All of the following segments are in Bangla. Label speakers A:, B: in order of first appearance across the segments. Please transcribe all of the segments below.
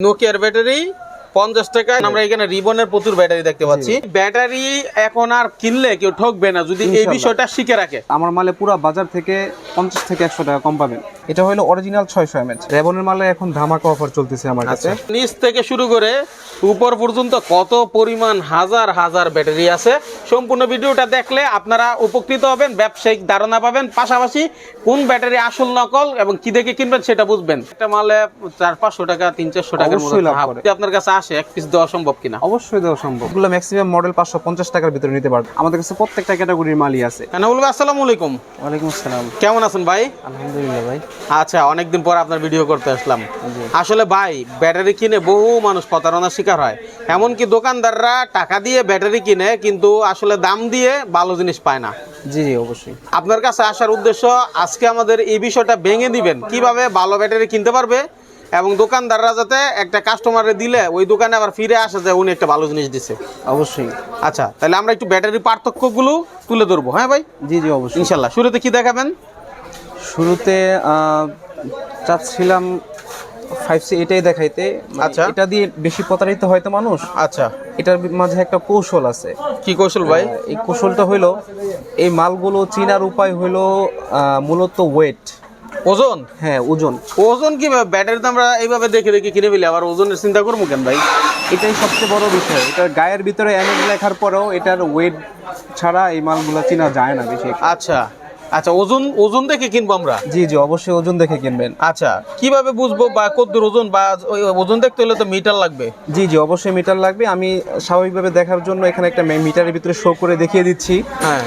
A: নোকিয়ার ব্যাটারি পঞ্চাশ টাকায় আমরা এখানে রিবনের প্রচুর ব্যাটারি দেখতে পাচ্ছি। ব্যাটারি এখন আর কিনলে কেউ ঠকবে না যদি এই বিষয়টা শিখে রাখে।
B: আমার মালে পুরো বাজার থেকে পঞ্চাশ থেকে একশো টাকা কম পাবেন। এটা হলো অরিজিনাল ছয়শো এমএচ রেবনের মালে এখন ধামাকা অফার চলতেছে আমার কাছে।
A: নিচ থেকে শুরু করে উপর পর্যন্ত কত পরিমাণ হাজার হাজার ব্যাটারি আছে সম্পূর্ণ ভিডিওটা দেখলে আপনারা উপকৃত হবেন ব্যবসায়িক ধারণা পাবেন পাশাপাশি কোন ব্যাটারি আসল নকল এবং কি দেখে কিনবেন সেটা বুঝবেন। একটা মালে চার পাঁচশো টাকা তিন চারশো টাকার। যদি আপনার কাছে আসে এক পিস দেওয়া সম্ভব কিনা?
B: অবশ্যই দেওয়া সম্ভব। এগুলো ম্যাক্সিমাম মডেল পাঁচশো পঞ্চাশ টাকার ভিতরে নিতে পারবে। আমাদের কাছে প্রত্যেকটা ক্যাটাগরির মালই আছে।
A: হ্যাঁ বলব আসসালামু আলাইকুম।
B: ওয়ালাইকুম আসসালাম।
A: কেমন আছেন ভাই?
B: আলহামদুলিল্লাহ ভাই।
A: আচ্ছা অনেকদিন পর আপনার ভিডিও করতে আসলাম। আসলে ভাই ব্যাটারি কিনে বহু মানুষ প্রতারণার শিকার হয়। এমনকি দোকানদাররা টাকা দিয়ে ব্যাটারি কিনে কিন্তু আসলে দাম দিয়ে ভালো জিনিস পায় না।
B: জি জি অবশ্যই।
A: আপনার কাছে আসার উদ্দেশ্য আজকে আমাদের এই বিষয়টা ভেঙে দিবেন। কীভাবে ভালো ব্যাটারি কিনতে পারবে? এবং দোকানদাররা যাতে একটা কাস্টমারে দিলে ওই দোকানে আবার ফিরে আসে যে উনি একটা ভালো জিনিস দিছে।
B: অবশ্যই।
A: আচ্ছা তাহলে আমরা একটু ব্যাটারি পার্থক্যগুলো তুলে ধরবো হ্যাঁ ভাই?
B: জি জি অবশ্যই।
A: ইনশাল্লাহ। শুরুতে কি দেখাবেন?
B: শুরুতে চাচ্ছিলাম ফাইভ সি এটাই দেখাইতে। মানে
A: আচ্ছা।
B: এটা দিয়ে বেশি প্রতারিত হয়তো মানুষ।
A: আচ্ছা।
B: এটার মাঝে একটা কৌশল আছে।
A: কি কৌশল ভাই?
B: এই কৌশলটা হইল এই মালগুলো চিনার উপায় হইল মূলত ওয়েট
A: ওজন?
B: হ্যাঁ ওজন।
A: ওজন কীভাবে? ব্যাটারি তো আমরা এইভাবে দেখে দেখে কিনে ফেলি আবার ওজনের চিন্তা করব কেন ভাই?
B: এটাই সবচেয়ে বড় বিষয়। এটার গায়ের ভিতরে এমএজ লেখার পরেও এটার ওয়েট ছাড়া এই মালগুলো চিনা যায় না বেশি।
A: আচ্ছা আচ্ছা ওজন ওজন দেখে কিনবো আমরা?
B: জি জি অবশ্যই ওজন দেখে কিনবেন।
A: আচ্ছা কীভাবে বুঝব বা কতদূর ওজন বা ওজন দেখতে হলে তো মিটার লাগবে?
B: জি জি অবশ্যই মিটার লাগবে। আমি স্বাভাবিকভাবে দেখার জন্য এখানে একটা মিটারের ভিতরে শো করে দেখিয়ে দিচ্ছি।
A: হ্যাঁ।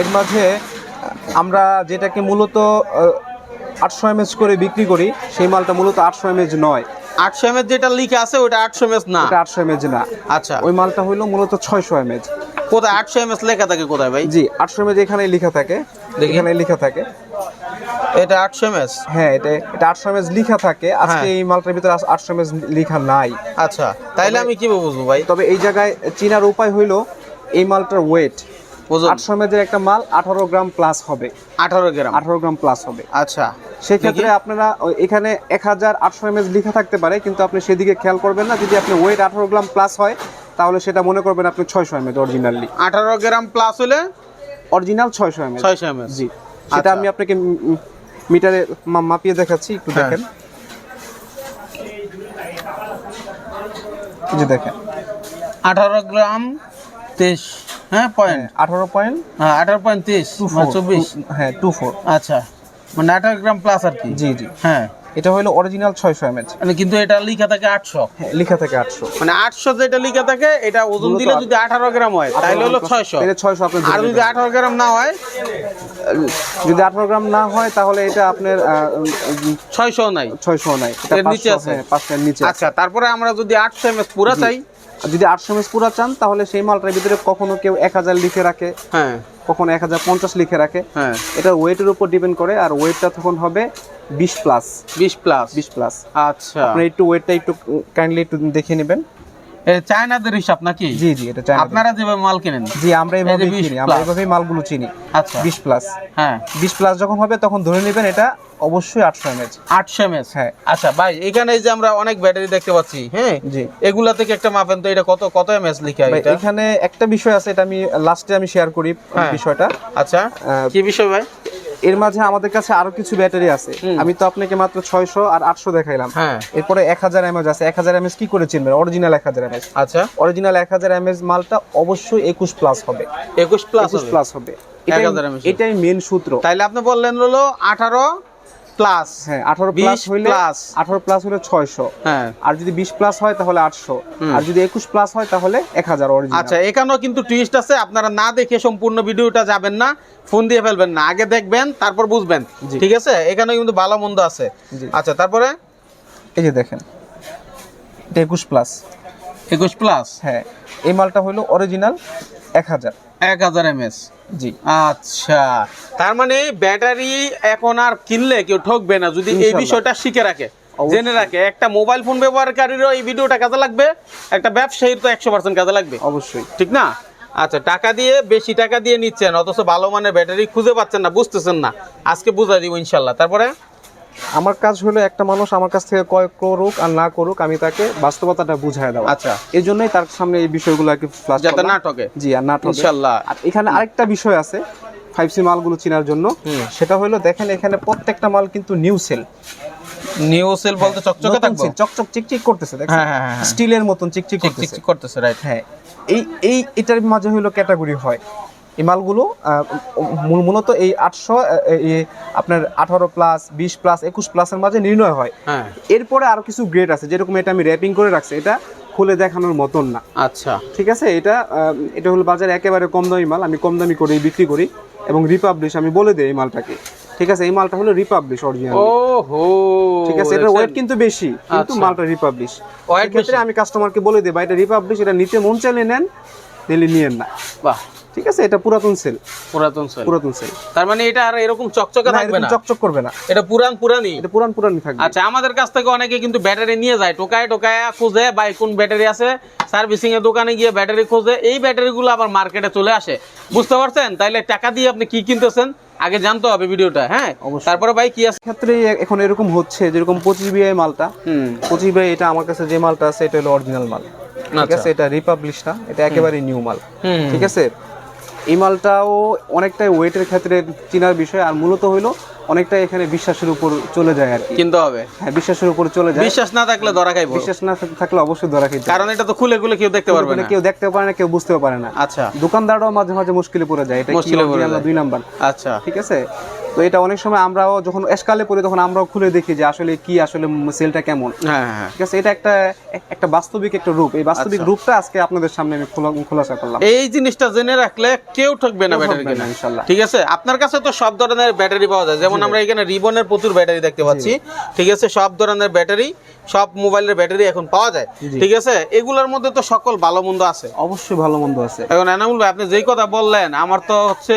B: এর মাঝে আমরা যেটাকে মূলত আটশো এমএচ করে বিক্রি করি সেই মালটা মূলত আটশো এমএচ নয়
A: আটশো এম যেটা লিখে আছে ওটা আটশো এম না
B: এটা আটশো এমএচ না
A: আচ্ছা
B: ওই মালটা হইল মূলত ছয়শো এমএচ
A: কোথায় আটশো এম লেখা থাকে কোথায় ভাই
B: জি আটশো এমএচ এখানে লেখা থাকে। এখানে লেখা থাকে
A: এটা আটশো এম
B: হ্যাঁ এটা এটা আটশো এমএচ লেখা থাকে আজকে
A: হ্যাঁ।
B: এই মালটার ভিতরে আটশো এমএচ লেখা নাই
A: আচ্ছা তাইলে আমি কীভাবে বুঝব ভাই
B: তবে এই জায়গায় চিনার উপায় হইল এই মালটার ওয়েট আটশো এমএচের একটা মাল আঠারো গ্রাম প্লাস হবে।
A: আঠারো গ্রাম।
B: আঠারো গ্রাম প্লাস হবে।
A: আচ্ছা।
B: সেক্ষেত্রে আপনারা এখানে এক হাজার আটশো এমএস লেখা থাকতে পারে কিন্তু আপনি সেদিকে খেয়াল করবেন না। যদি আপনি ওয়েট আঠারো গ্রাম প্লাস হয় তাহলে সেটা মনে করবেন আপনি ছয়শো এমএস অরিজিনালি
A: আঠারো গ্রাম প্লাস হলে?
B: অরিজিনাল ছয়শো এমএস
A: ছয়শো এম
B: জি। সেটা
A: আচ্ছা।
B: আমি আপনাকে মিটারে মাপিয়ে দেখাচ্ছি একটু
A: হ্যাঁ।
B: দেখেন। যে দেখেন।
A: আঠারো গ্রাম তেইশ। হ্যাঁ পয়েন্ট
B: আঠারো পয়েন্ট
A: হ্যাঁ আঠারো পয়েন্ট তেইশ চব্বিশ।
B: হ্যাঁ টু ফোর
A: আচ্ছা মানে আঠারো গ্রাম প্লাস আর কি?
B: জি জি।
A: হ্যাঁ।
B: এটা হলো অরিজিনাল ছয়শো এমএচ
A: মানে কিন্তু এটা লিখা থাকে আটশো।
B: লেখা থাকে আটশো।
A: মানে আটশো যেটা লিখা থাকে এটা ওজন দিলে যদি আঠারো গ্রাম হয় তাহলে হলো ছয়শো।
B: ছয়শো
A: আর যদি আঠারো গ্রাম না হয়
B: যদি আঠারো গ্রাম না হয় তাহলে এটা আপনার
A: ছয়শো নাই।
B: ছয়শো নাই।
A: নিচে আছে?
B: হ্যাঁ, নিচে
A: আচ্ছা তারপরে আমরা যদি আটশো এম পুরা চাই
B: যদি আটশো এমএস পুরা চান তাহলে সেই মালটার ভিতরে কখনো কেউ এক হাজার লিখে রাখে
A: হ্যাঁ।
B: কখনো এক হাজার পঞ্চাশ লিখে রাখে।
A: হ্যাঁ।
B: এটা ওয়েটের উপর ডিপেন্ড করে আর ওয়েটটা তখন হবে বিশ প্লাস
A: বিশ প্লাস
B: বিশ প্লাস
A: আচ্ছা।
B: আপনি একটু ওয়েটটা একটু কাইন্ডলি একটু দেখে নেবেন।
A: চায়নাদের হিসাব নাকি?
B: জি জি এটা চাই
A: আপনারা যেভাবে মাল কেনেন?
B: জি আমরা এইভাবে
A: এই যে 20
B: চিনি আমরা। এইভাবেই মালগুলো চিনি।
A: আচ্ছা।
B: বিশ প্লাস
A: হ্যাঁ।
B: বিশ প্লাস যখন হবে তখন ধরে নেবেন এটা অবশ্যই আটশো এমএচ
A: আটশো এম
B: হ্যাঁ।
A: আচ্ছা ভাই এখানে যে আমরা অনেক ব্যাটারি দেখতে পাচ্ছি হ্যাঁ?
B: জি।
A: এগুলা থেকে একটা মাপেন তো এটা কত কত এম এস লিখা এটা?
B: এখানে একটা বিষয় আছে এটা আমি লাস্টে আমি শেয়ার করি
A: হ্যাঁ।
B: বিষয়টা।
A: আচ্ছা কি বিষয় ভাই?
B: এর মাঝে আমাদের কাছে আরও কিছু ব্যাটারি আছে। আমি তো আপনাকে মাত্র ছয়শো আর আটশো দেখাইলাম।
A: হ্যাঁ।
B: এরপরে এক হাজার এমএজ আছে। এক হাজার এমএজ কি করে চিনবেন? অরিজিনাল এক হাজার এমএজ
A: আচ্ছা।
B: অরিজিনাল এক হাজার এমএজ মালটা অবশ্যই একুশ প্লাস হবে।
A: একুশ প্লাস
B: প্লাস হবে? এটাই-
A: 1000 mAh
B: এটাই মেন সূত্র।
A: তাইলে আপনি বললেন হলো আঠারো প্লাস
B: হ্যাঁ আঠারো প্লাস হইলে
A: plus।
B: আঠারো প্লাস হলে ছয়শো।
A: হ্যাঁ।
B: আর যদি বিশ প্লাস হয় তাহলে আটশো। আর যদি একুশ প্লাস হয় তাহলে এক হাজার
A: আচ্ছা এখানেও কিন্তু টুইস্ট আছে। আপনারা না দেখে সম্পূর্ণ ভিডিওটা যাবেন না ফোন দিয়ে ফেলবেন না। আগে দেখবেন তারপর বুঝবেন। ঠিক আছে? এখানেও কিন্তু ভালো মন্দ আছে। আচ্ছা তারপরে?
B: এই যে দেখেন একুশ প্লাস
A: একুশ প্লাস
B: হ্যাঁ এই মালটা হলো অরিজিনাল এক হাজার।
A: এক হাজার এম এস
B: জি।
A: আচ্ছা তার মানে ব্যাটারি এখন আর কিনলে কেউ ঠকবে না যদি এই বিষয়টা শিখে রাখে জেনে রাখে। একটা মোবাইল ফোন ব্যবহারকারীরও এই ভিডিওটা কাজে লাগবে একটা ব্যবসায়ীর তো একশো পার্সেন্ট কাজে লাগবে।
B: অবশ্যই।
A: ঠিক না? আচ্ছা টাকা দিয়ে বেশি টাকা দিয়ে নিচ্ছেন অথচ ভালো মানের ব্যাটারি খুঁজে পাচ্ছেন না বুঝতেছেন না। আজকে বুঝাই দিব ইনশাল্লাহ। তারপরে?
B: আমার কাজ হলো একটা মানুষ আমার কাছ থেকে ক্রয় করুক আর না করুক আমি তাকে বাস্তবতাটা বুঝায় দেওয়া।
A: আচ্ছা।
B: এই জন্যই তার সামনে এই বিষয়গুলো আর কি ফ্লাশ
A: যাতে নাটকে।
B: জি আর না ঠকে।
A: ইনশাল্লাহ।
B: আর এখানে আরেকটা বিষয় আছে ফাইভ সি মালগুলো চেনার জন্য। সেটা হলো দেখেন এখানে প্রত্যেকটা মাল কিন্তু নিউ সেল
A: নিউ সেল বলতে চকচকে থাকবে।
B: চকচক চিকচিক করতেছে দেখছেন?
A: হ্যাঁ, হ্যাঁ, হ্যাঁ।
B: স্টিলের মতন চিকচিক করতেছে।
A: করতেছে রাইট
B: হ্যাঁ এই এই এটার মাঝে হইল ক্যাটাগরি হয়। এই মালগুলো মূলত এই আটশো আপনার আঠারো প্লাস বিশ প্লাস একুশ প্লাসের মাঝে নির্ণয় হয়।
A: হ্যাঁ।
B: এরপরে আরও কিছু গ্রেড আছে যেরকম এটা আমি র্যাপিং করে রাখছি এটা খুলে দেখানোর মতন না।
A: আচ্ছা।
B: ঠিক আছে? এটা এটা হলো বাজারে একেবারে কম দামি মাল আমি কম দামি করে বিক্রি করি এবং রিপাবলিশ আমি বলে দিই এই মালটাকে। ঠিক আছে? এই মালটা হলো রিপাবলিশ অরিজিনাল
A: ও হো
B: ঠিক আছে? এটা ওয়েট কিন্তু বেশি কিন্তু
A: আচ্ছা।
B: মালটা রিপাবলিশ
A: Weight
B: ক্ষেত্রে আমি কাস্টমারকে বলে দিই ভাই এটা রিপাবলিশ এটা নিতে মন চাইলে নেন দিল্লি নিয়েন না।
A: বাহ।
B: ঠিক আছে? এটা পুরাতন সেল
A: পুরাতন সেল
B: পুরাতন সেল
A: তার মানে এটা আর এরকম চকচকে থাকবে না?
B: চকচক করবে না।
A: এটা পুরান পুরানি?
B: এটা পুরান পুরানি থাকবে।
A: আচ্ছা আমাদের কাছ থেকে অনেকে কিন্তু ব্যাটারি নিয়ে যায় টোকায় টোকায় খুঁজে বা কোন ব্যাটারি আছে। সার্ভিসিং এর দোকানে গিয়ে ব্যাটারি খোঁজে। এই ব্যাটারিগুলো আবার মার্কেটে চলে আসে। বুঝতে পারছেন? তাইলে টাকা দিয়ে আপনি কি কিনতেছেন? আগে জানতে হবে ভিডিওটা হ্যাঁ? তারপরে ভাই কি আছে?
B: ক্ষেত্রে এখন এরকম হচ্ছে যেরকম পঁচিশ বিআই মালটা।
A: হুম।
B: পঁচিশ বিআই এটা আমার কাছে যে মালটা আছে এটা হলো অরিজিনাল মাল। ঠিক
A: আচ্ছা।
B: আছে? এটা রিপাবলিশ না এটা একেবারে নিউ মাল।
A: হুম।
B: ঠিক আছে? এই মালটাও অনেকটাই ওয়েটের ক্ষেত্রে চিনার বিষয় আর মূলত হইল অনেকটা এখানে বিশ্বাসের উপর চলে যায় আর
A: কিন্তু হবে।
B: হ্যাঁ বিশ্বাসের উপর চলে যায়।
A: বিশ্বাস না থাকলে ধরা খাইবো।
B: বিশ্বাস না থাকলে অবশ্যই ধরা খাইতে
A: কারণ এটা তো খুলে খুলে কেউ দেখতে পারবে না।
B: কেউ দেখতে পারে না কেউ বুঝতেও পারে না।
A: আচ্ছা।
B: দোকানদারও মাঝে মাঝে মুশকিলে পড়ে যায়। এটা কি
A: মুশকিলে পড়ে যায়।
B: দুই নাম্বার।
A: আচ্ছা।
B: ঠিক আছে? তো এটা অনেক সময় আমরাও যখন এসকালে পড়ি তখন আমরাও খুলে দেখি যে আসলে কি আসলে সেলটা কেমন।
A: হ্যাঁ হ্যাঁ
B: ঠিক আছে? এটা একটা একটা বাস্তবিক একটা রূপ। এই বাস্তবিক
A: আচ্ছা।
B: রূপটা আজকে আপনাদের সামনে আমি খোলাসা করলাম।
A: এই জিনিসটা জেনে রাখলে কেউ ঠকবে না ব্যাটারি কিনা।
B: ইনশাল্লাহ।
A: ঠিক আছে? আপনার কাছে তো সব ধরনের ব্যাটারি পাওয়া যায়। যেমন আমরা এখানে রিবনের প্রচুর ব্যাটারি দেখতে পাচ্ছি। ঠিক আছে? সব ধরনের ব্যাটারি সব মোবাইলের ব্যাটারি এখন পাওয়া যায়। ঠিক আছে? এগুলোর মধ্যে তো সকল ভালো মন্দ আছে।
B: অবশ্যই ভালো মন্দ আছে।
A: এখন এনামুল ভাই আপনি যেই কথা বললেন আমার তো হচ্ছে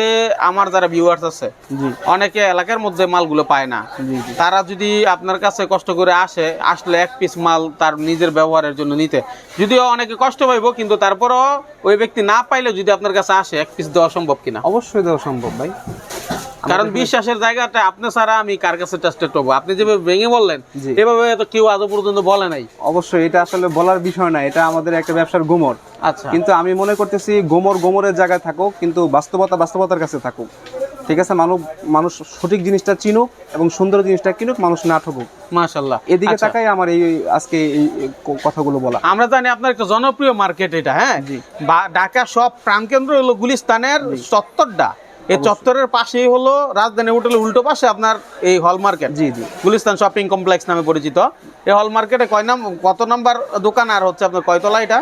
A: আমার যারা ভিউয়ার্স আছে
B: জি।
A: অনেকে এলাকার মধ্যে মালগুলো পায় না। তারা যদি আপনার কাছে কষ্ট করে আসে আসলে এক পিস মাল তার নিজের ব্যবহারের জন্য নিতে। যদিও অনেকে কষ্ট পাইবো কিন্তু তারপরও ওই ব্যক্তি না পাইলে যদি আপনার কাছে আসে এক পিস দেওয়া সম্ভব কিনা?
B: অবশ্যই দেওয়া সম্ভব ভাই।
A: কারণ বিশ্বাসের জায়গাটা আপনি ছাড়া আমি কার কাছে টেস্টেড পাবো আপনি যেভাবে ভেঙে বললেন। এভাবে তো কেউ আজও পর্যন্ত বলে নাই।
B: অবশ্যই এটা আসলে বলার বিষয় না এটা আমাদের একটা ব্যবসার গোমর।
A: আচ্ছা।
B: কিন্তু আমি মনে করতেছি গোমর গোমরের জায়গায় থাকুক কিন্তু বাস্তবতা বাস্তবতার কাছে থাকুক। ঠিক আছে মানুষ মানুষ সঠিক জিনিসটা চিনুক এবং সুন্দর জিনিসটা কিনুক মানুষ না ঠকুক।
A: মাশাল্লাহ
B: এদিকে
A: আচ্ছা।
B: তাকাই আমার এই আজকে এই কথাগুলো বলা।
A: আমরা জানি আপনার একটা জনপ্রিয় মার্কেট এটা হ্যাঁ? বা ঢাকা সব প্রাণকেন্দ্র হলো গুলিস্তানের চত্বরটা এই চত্বরের পাশেই হলো রাজধানী হোটেলের উল্টো পাশে আপনার এই হল মার্কেট
B: জি জি।
A: গুলিস্তান শপিং কমপ্লেক্স নামে পরিচিত। এই হল মার্কেটে কয় নাম কত নাম্বার দোকান আর হচ্ছে আপনার কয়তলা এটা?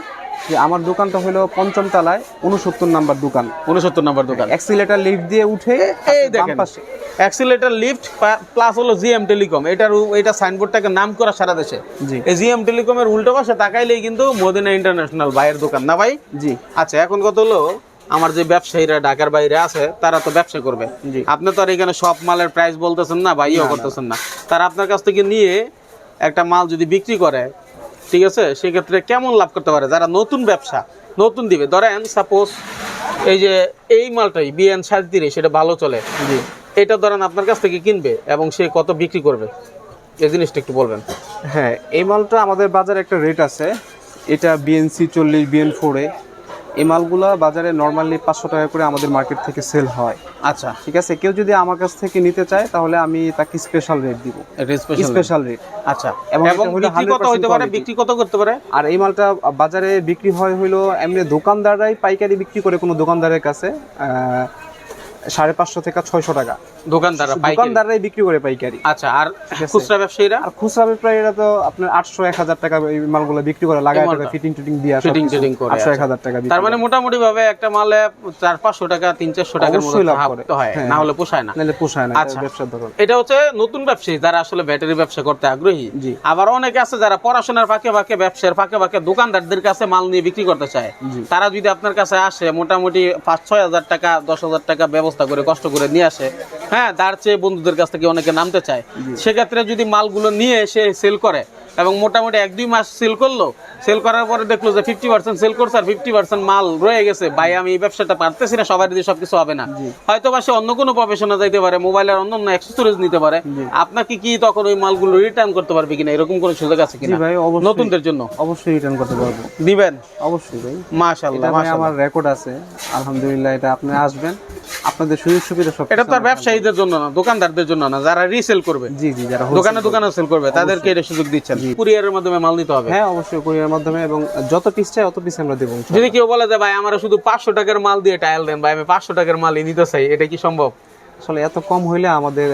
B: যে আমার দোকানটা হলো পঞ্চম তলায় উনসত্তর নাম্বার দোকান।
A: উনসত্তর নাম্বার দোকান।
B: অ্যাক্সিলেটার লিফট দিয়ে উঠে
A: এই দেখেন।
B: পাশে।
A: অ্যাক্সিলেটর লিফট প্লাস হলো জিএম টেলিকম এটার এটা সাইনবোর্ডটাকে নাম করা সারা দেশে।
B: জি।
A: এই জিএম টেলিকমের উল্টো পাশে তাকাইলেই কিন্তু মদিনা ইন্টারন্যাশনাল ভাইয়ের দোকান। না ভাই?
B: জি।
A: আচ্ছা এখন কত হলো? আমার যে ব্যবসায়ীরা ঢাকার বাইরে আছে তারা তো ব্যবসা করবে। আপনি তো আর এখানে সব মালের প্রাইস বলতেছেন না বা ইয়ে করতেছেন না। তারা আপনার কাছ থেকে নিয়ে একটা মাল যদি বিক্রি করে ঠিক আছে? সেক্ষেত্রে কেমন লাভ করতে পারে? যারা নতুন ব্যবসা নতুন দিবে। ধরেন সাপোজ এই যে এই মালটাই বিএন সাতদিনে সেটা ভালো চলে।
B: জি।
A: এটা ধরেন আপনার কাছ থেকে কিনবে এবং সে কত বিক্রি করবে? এই জিনিসটা একটু বলবেন।
B: হ্যাঁ এই মালটা আমাদের বাজারে একটা রেট আছে। এটা বিএনসি চল্লিশ বিএন ফোরে এই মালগুলা বাজারে নর্মালি পাঁচশো টাকা করে আমাদের মার্কেট থেকে সেল হয়।
A: আচ্ছা।
B: ঠিক আছে? কেউ যদি আমার কাছ থেকে নিতে চায় তাহলে আমি তাকে স্পেশাল রেট দিব।
A: স্পেশাল
B: রেট
A: আচ্ছা।
B: এবং
A: বিক্রি কত
B: 100%
A: পারে? বিক্রি কত করতে পারে?
B: আর এই মালটা বাজারে বিক্রি হয় হইল এমনি দোকানদাররাই পাইকারি বিক্রি করে কোনো দোকানদারের কাছে সাড়ে পাঁচশো থেকে ছয়শো টাকা।
A: দোকানদাররা পাইকারি।
B: দোকানদাররাই বিক্রি করে পাইকারি।
A: আচ্ছা আর খুচরা ব্যবসায়ীরা?
B: আর খুচরা ব্যবসায়ীরা তো আপনার আটশো এক টাকা এই মালগুলো বিক্রি করে লাগায় টাকা ফিটিং টিটিং দিয়ে
A: Fitting টিটিং করে,
B: আটশো এক
A: আচ্ছা।
B: হাজার টাকা
A: তার মানে মোটামুটি ভাবে একটা মালে চার পাঁচশো টাকা তিন চারশো টাকার মতো
B: লাভ
A: লাভ
B: করে।
A: তো হয়
B: হ্যাঁ।
A: না হলে পোষায় না।
B: নাহলে পোষায় না
A: আচ্ছা।
B: এটা ব্যবসার
A: এটা হচ্ছে নতুন ব্যবসায়ী যারা আসলে ব্যাটারি ব্যবসা করতে আগ্রহী। আবার অনেকে আছে যারা পড়াশোনার ফাঁকে ফাঁকে ব্যবসার ফাঁকে ফাঁকে দোকানদারদের কাছে মাল নিয়ে বিক্রি করতে চায়। তারা যদি আপনার কাছে আসে মোটামুটি পাঁচ ছয় হাজার টাকা দশ হাজার টাকা ব্যবস্থা করে কষ্ট করে নিয়ে আসে হ্যাঁ তার চেয়ে বন্ধুদের কাছ থেকে অনেকে নামতে চায়। সেক্ষেত্রে যদি মালগুলো নিয়ে এসে সেল করে এবং মোটামুটি এক দুই মাস সেল করল সেল করার পরে দেখল যে ফিফটি পার্সেন্ট সেল করছে আর ফিফটি পার্সেন্ট মাল রয়ে গেছে ভাই আমি এই ব্যবসাটা পারতেছি না সবার দিয়ে সবকিছু হবে না। হয়তো বা সে অন্য কোনো প্রফেশনে যাইতে পারে মোবাইলের অন্য অন্য অ্যাক্সেসরিজ নিতে পারে। আপনাকে কি তখন ওই মালগুলো রিটার্ন করতে পারবে কিনা এরকম কোনো সুযোগ আছে কিনা?
B: ভাই
A: নতুনদের জন্য।
B: অবশ্যই রিটার্ন করতে পারব।
A: দিবেন?
B: অবশ্যই ভাই।
A: মাশাআল্লাহ
B: আমার রেকর্ড আছে। আলহামদুলিল্লাহ এটা আপনি আসবেন। আপনাদের সুযোগ সুবিধা সব
A: এটা তো আর ব্যবসায়ীদের জন্য না দোকানদারদের জন্য না যারা রিসেল করবে।
B: জি জি যারা
A: দোকানে দোকানে সেল করবে তাদেরকে এটা সুযোগ দিচ্ছেন। কুরিয়ারের মাধ্যমে মাল নিতে হবে।
B: হ্যাঁ অবশ্যই কুরিয়ার মাধ্যমে এবং যত পিস চাই অত পিস আমরা দেবো
A: যদি কেউ বলে যে ভাই আমরা শুধু পাঁচশো টাকার মাল দিয়ে টাইল দেন ভাই আমি পাঁচশো টাকার মালই নিতে চাই এটা কি সম্ভব?
B: আসলে এত কম হইলে আমাদের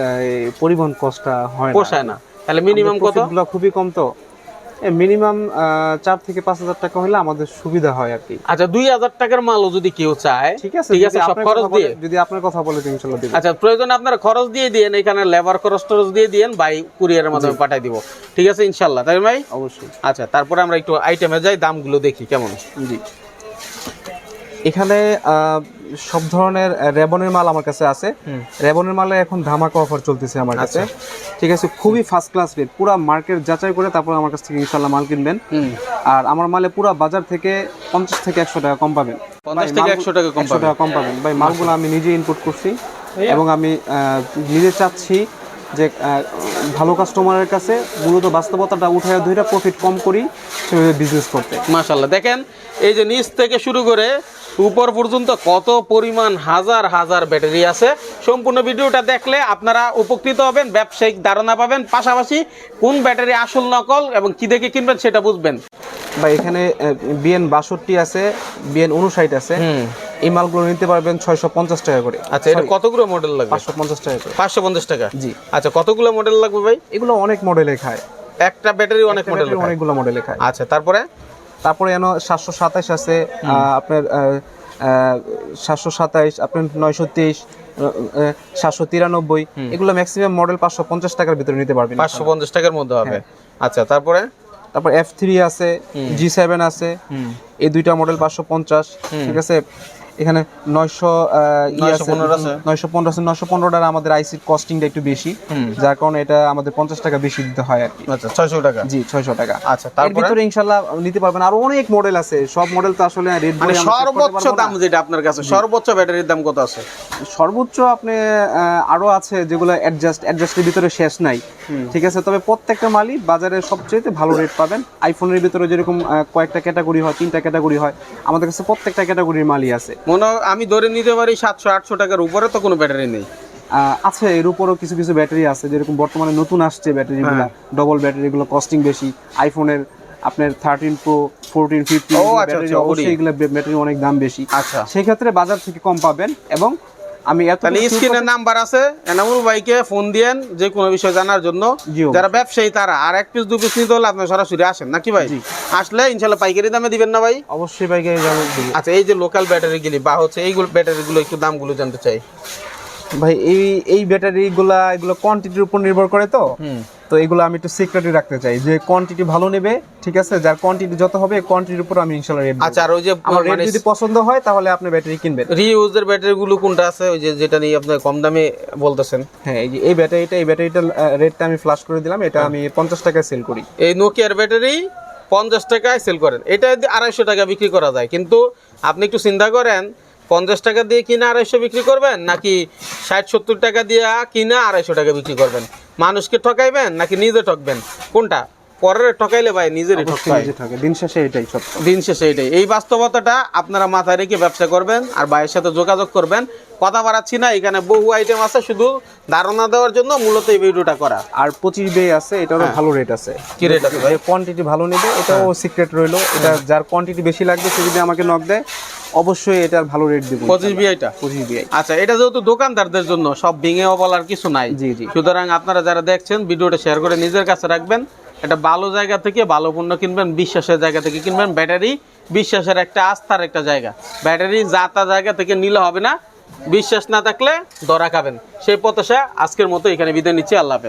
B: পরিবহন কষ্টটা হয় না।
A: পোষায় না। তাহলে মিনিমাম কত?
B: খুবই কম তো। মিনিমাম চার থেকে পাঁচ হাজার টাকা হলে আমাদের সুবিধা হয় আর কি।
A: আচ্ছা দুই হাজার টাকার মালও যদি কেউ চায়
B: ঠিক আছে
A: ঠিক আছে সব খরচ দিয়ে।
B: যদি আপনার কথা বলে ইনশাল্লাহ
A: আচ্ছা প্রয়োজন আপনারা খরচ দিয়ে দিয়েন এখানে লেবার খরচ টরচ দিয়ে দিয়েন বাই কুরিয়ারের মাধ্যমে পাঠিয়ে দিব। ঠিক আছে ইনশাল্লাহ তাই ভাই?
B: অবশ্যই।
A: আচ্ছা তারপরে আমরা একটু আইটেমে যাই দামগুলো দেখি কেমন?
B: জি। এখানে সব ধরনের রেবনের মাল আমার কাছে আছে। রেবনের মালে এখন ধামাকা অফার চলতেছে আমার কাছে। ঠিক আছে খুবই ফার্স্ট ক্লাস রেট পুরো মার্কেট যাচাই করে তারপর আমার কাছ থেকে ইনশাল্লাহ মাল কিনবেন। আর আমার মালে পুরো বাজার থেকে পঞ্চাশ থেকে একশো টাকা কম পাবেন।
A: পঞ্চাশ থেকে একশো টাকা কম
B: টাকা কম পাবেন। ভাই মালগুলো আমি নিজে ইনপুট করছি এবং আমি নিজে চাচ্ছি যে ভালো কাস্টমারের কাছে মূলত বাস্তবতাটা উঠে ধরে প্রফিট কম করি সেভাবে বিজনেস করতে।
A: মাশাল্লাহ দেখেন এই যে নিচ থেকে শুরু করে উপর পর্যন্ত কত পরিমাণ হাজার হাজার ব্যাটারি আছে সম্পূর্ণ ভিডিওটা দেখলে আপনারা উপকৃত হবেন ব্যবসায়িক ধারণা পাবেন পাশাপাশি কোন ব্যাটারি আসল নকল এবং কি দেখে কিনবেন সেটা বুঝবেন।
B: বা এখানে বিএন বাষট্টি আছে বিএন উনষাট আছে এই মালগুলো নিতে পারবেন ছয়শো পঞ্চাশ টাকা করে।
A: আচ্ছা এটা কতগুলো মডেল লাগবে?
B: পাঁচশো পঞ্চাশ টাকা করে।
A: পাঁচশো পঞ্চাশ টাকা?
B: জি।
A: আচ্ছা কতগুলো মডেল লাগবে ভাই?
B: এগুলো অনেক মডেলে খায়।
A: একটা ব্যাটারি অনেক মডেল
B: অনেকগুলো মডেলে খায়।
A: আচ্ছা তারপরে?
B: তারপরে যেন সাতশো সাতাইশ আছে আপনার সাতশো সাতাইশ আপনার নয়শো তেইশ সাতশো তিরানব্বই। এগুলো ম্যাক্সিমাম মডেল পাঁচশো পঞ্চাশ টাকার ভিতরে নিতে পারবেন
A: পাঁচশো পঞ্চাশ টাকার মধ্যে হবে। আচ্ছা তারপরে?
B: তারপর এফ থ্রি আছে জি সেভেন আছে এই দুইটা মডেল পাঁচশো পঞ্চাশ ঠিক আছে? এখানে নয়শো
A: নয়শো পনেরো আছে।
B: নয়শো পনেরো আছে আমাদের আইসির কস্টিংটা একটু বেশি। যার কারণে এটা আমাদের পঞ্চাশ টাকা বেশি দিতে হয় আর কি।
A: আচ্ছা ছয়শো টাকা?
B: জি ছয়শো টাকা।
A: আচ্ছা তারপরে?
B: ভিতরে ইনশাল্লাহ নিতে পারবেন। আরও অনেক মডেল আছে। সব মডেল তো আসলে রেট
A: মানে সর্বোচ্চ দাম যেটা আপনার কাছে সর্বোচ্চ ব্যাটারির দাম কত আছে?
B: সর্বোচ্চ আপনি আরও আছে যেগুলো অ্যাডজাস্ট অ্যাডজাস্টের ভিতরে শেষ নাই। ঠিক আছে তবে প্রত্যেকটা মালই বাজারে সবচেয়ে ভালো রেট পাবেন। আইফোনের ভিতরে যেরকম কয়েকটা ক্যাটাগরি হয় তিনটা ক্যাটাগরি হয় আমাদের কাছে প্রত্যেকটা ক্যাটাগরির মালই আছে।
A: মনে হয় আমি ধরে নিতে পারি সাতশো আটশো টাকার উপরে তো কোনো ব্যাটারি নেই।
B: আছে এর উপরও কিছু কিছু ব্যাটারি আছে যেরকম বর্তমানে নতুন আসছে ব্যাটারিগুলো ডবল ব্যাটারিগুলো কস্টিং বেশি। আইফোনের আপনার থার্টিন প্রো ফোরটিন ফিফটিন অবশ্যই এগুলো ব্যাটারি অনেক দাম বেশি।
A: আচ্ছা।
B: সেই ক্ষেত্রে বাজার থেকে কম পাবেন এবং আমি
A: তাহলে স্ক্রিনের নাম্বার আছে এনামুল ভাইকে ফোন দিয়েন যে কোনো বিষয় জানার জন্য। যারা ব্যবসায়ী তারা আর এক পিস দু পিস নিতে হলে আপনি সরাসরি আসেন নাকি ভাই? আসলে ইনশাল্লাহ পাইকারি দামে দিবেন না ভাই?
B: অবশ্যই পাইকারি দামে
A: আচ্ছা এই যে লোকাল ব্যাটারি গুলি বা হচ্ছে এইগুলো ব্যাটারি গুলো একটু দামগুলো জানতে চাই।
B: ভাই এই এই ব্যাটারিগুলা এগুলো কোয়ান্টিটির উপর নির্ভর করে তো। তো এগুলো আমি একটু সিক্রেটলি রাখতে চাই। যে কোয়ান্টিটি ভালো নেবে ঠিক আছে? যার কোয়ান্টিটি যত হবে কোয়ান্টিটির উপর আমি ইনশাআল্লাহ রেট
A: আচ্ছা আর ওই যে
B: আমার রেট
A: মানে
B: যদি পছন্দ হয় তাহলে আপনি ব্যাটারি কিনবেন।
A: রিইউজের ব্যাটারি গুলো কোনটা আছে? ওই যে যেটা নিয়ে আপনি কম দামে বলতেছেন।
B: হ্যাঁ এই যে এই ব্যাটারিটা এই ব্যাটারিটার রেটটা আমি ফ্লাশ করে দিলাম। এটা আমি পঞ্চাশ টাকায় সেল করি।
A: এই নোকিয়ার ব্যাটারি পঞ্চাশ টাকায় সেল করেন। এটা যদি আড়াইশো টাকা বিক্রি করা যায়। কিন্তু আপনি একটু চিন্তা করেন পঞ্চাশ টাকা দিয়ে কিনে আড়াইশো বিক্রি করবেন নাকি ষাট সত্তর টাকা দিয়ে কিনে আড়াইশো টাকা বিক্রি করবেন? মানুষকে ঠকাইবেন নাকি নিজে ঠকবেন? কোনটা? পরের ঠকাইলে ভাই নিজেরই ঠকতে হয়।
B: নিজে থাকে দিন শেষে এটাই
A: দিন শেষে এটাই। এই বাস্তবতাটা আপনারা মাথায় রেখে ব্যবসা করবেন আর ভাইয়ের সাথে যোগাযোগ করবেন। কথা বাড়াচ্ছি না এখানে বহু আইটেম আছে শুধু ধারণা দেওয়ার জন্য মূলত এই ভিডিওটা করা।
B: আর পঁচিশ বে আছে এটারও ভালো রেট আছে।
A: কি রেট আছে ভাই?
B: কোয়ান্টিটি ভালো নেবে এটাও সিক্রেট রইল। এটা যার কোয়ান্টিটি বেশি লাগবে সে যদি আমাকে নক দেয় অবশ্যই এটার ভালো রেট দেবো
A: পঁচিশ বিআইটা?
B: পঁচিশ বিআই।
A: আচ্ছা এটা যেহেতু দোকানদারদের জন্য সব ভেঙেও বলার কিছু নাই।
B: জি, জি।
A: সুতরাং আপনারা যারা দেখছেন ভিডিওটা শেয়ার করে নিজের কাছে রাখবেন। এটা ভালো জায়গা থেকে ভালো পণ্য কিনবেন বিশ্বাসের জায়গা থেকে কিনবেন। ব্যাটারি বিশ্বাসের একটা আস্থার একটা জায়গা। ব্যাটারি যা তা জায়গা থেকে নিলে হবে না। বিশ্বাস না থাকলে দরা খাবেন। সেই প্রত্যাশা আজকের মতো এখানে বিদায় নিচ্ছি। আল্লাহ হাফেজ।